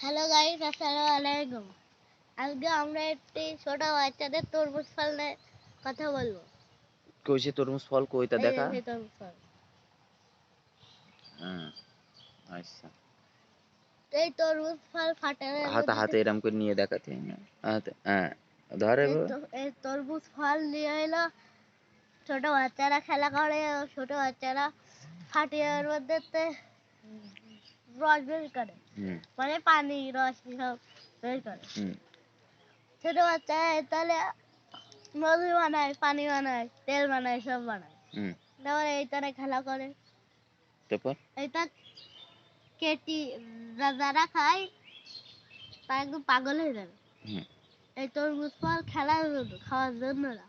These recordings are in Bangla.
হ্যালো গাইস আসসালামু আলাইকুম আজকে আমরা একটি ছোট বাচ্চাদের তরমুজ ফল নিয়ে কথা বলব। কইছে তরমুজ ফল কইতা এই দেখা? তরমুজ ফল। হ্যাঁ আচ্ছা। এই তরমুজ ফল ফাটানোর হাতে হাতে এরম করে নিয়ে দেখাতে হাতে হ্যাঁ ধরে এই তরমুজ ফল নিয়ে এলো। ছোট বাচ্চারা খেলা করে ছোট বাচ্চারা ফাটিয়ে ওর মধ্যে রস বের করে। মানে পানি রস সব বের করে। ছোট বাচ্চারা তাহলে মধু বানায় পানি বানায় তেল বানায় সব বানায়। তারপরে এই তারা খেলা করে। তারপর? এটা কেটি যারা খায় তারা একদম পাগল হয়ে যাবে। এই তরমুজ ফল খেলার জন্য খাওয়ার জন্য না।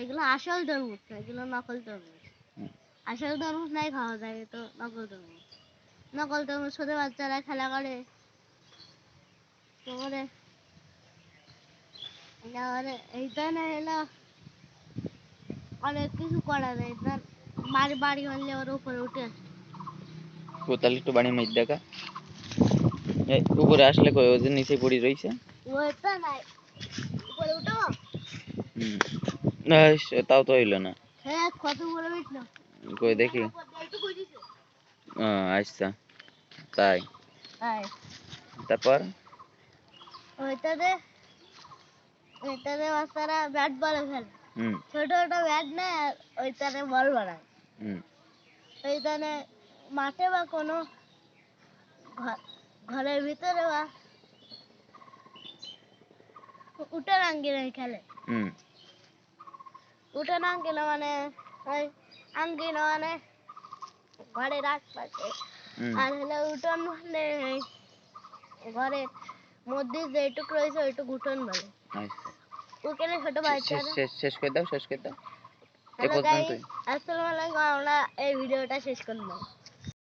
এগুলো আসল তরমুজ না এগুলো নকল তরমুজ। আসল তরমুজ নাই খাওয়া যায় তো নকল তরমুজ। নকল তরমুজ ছোট বাচ্চারা খেলা করে। এইটা না এলো অনেক কিছু করা যায়। তার বাড়ি বাড়ি হলে ওর উপরে উঠে। আসে কোতাল একটু বাড়ি মাইর দেখা। উপরে আসলে কই? যে নিচে পড়ি রইছে। নাই উপরে উঠো। না তাও তো হইল না। হ্যাঁ কত বড় উঠল কই দেখি। আচ্ছা তাই তারপর ওইটাতে ওইটাতে বাচ্চারা ব্যাট বল খেলে ছোট ছোট ব্যাট আর ওইটাতে বল বানায় হুম ওইখানে মাঠে বা কোনো ঘর- ঘরের ভিতরে বা উঠান আঙ্গিনে খেলে হুম উঠান আঙ্গিনা মানে ওই আঙ্গিনা মানে ঘরের আশপাশে আর হলে উঠোন মানে ঘরে ঘরের মধ্যে যেটুকু রয়েছে ওইটুক উঠোন বলে। আচ্ছা। ওখানে ছোট বাচ্চা বাচ্চারা। শেষ শেষ করে দাও শেষ করে দাও। এই পর্যন্তই। আসসালামু আলাইকুম আমরা এই ভিডিওটা শেষ করলাম।